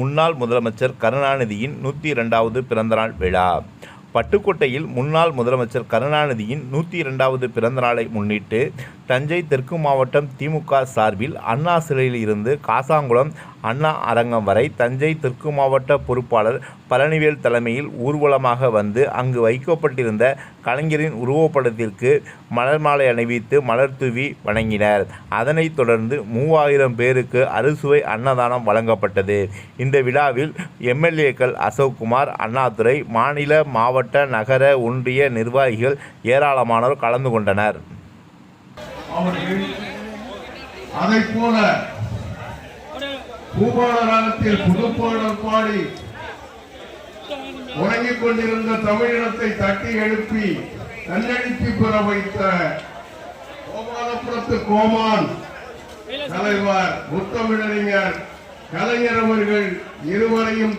முன்னாள் முதலமைச்சர் கருணாநிதியின் நூற்றி இரண்டாவது பிறந்தநாள் விழா. பட்டுக்கோட்டையில் முன்னாள் முதலமைச்சர் கருணாநிதியின் நூற்றி இரண்டாவது பிறந்தநாளை முன்னிட்டு தஞ்சை தெற்கு மாவட்டம் திமுக சார்பில் அண்ணா சிலையில் இருந்து காசாங்குளம் அண்ணா அரங்கம் வரை தஞ்சை தெற்கு மாவட்ட பொறுப்பாளர் பழனிவேல் தலைமையில் ஊர்வலமாக வந்து அங்கு வைக்கப்பட்டிருந்த கலைஞரின் உருவப்படத்திற்கு மலர் மாலை அணிவித்து மலர் தூவி வணங்கினர். அதனைத் தொடர்ந்து மூவாயிரம் பேருக்கு அறுசுவை அன்னதானம் வழங்கப்பட்டது. இந்த விழாவில் எம்எல்ஏக்கள் அசோக்குமார் அண்ணாதுரை மாநில மாவட்ட நகர ஒன்றிய நிர்வாகிகள் ஏராளமானோர் கலந்து கொண்டனர். அவர்கள் அதை போல பூபால புதுப்பாடல் பாடி உறங்கிக் கொண்டிருந்த தமிழினத்தை தட்டி எழுப்பி தன்னெழுச்சி பெற வைத்த கோபாலபுரத்து கோமான் தலைவர் முத்தமிழறிஞர் கலைஞர் அவர்கள் இருவரையும்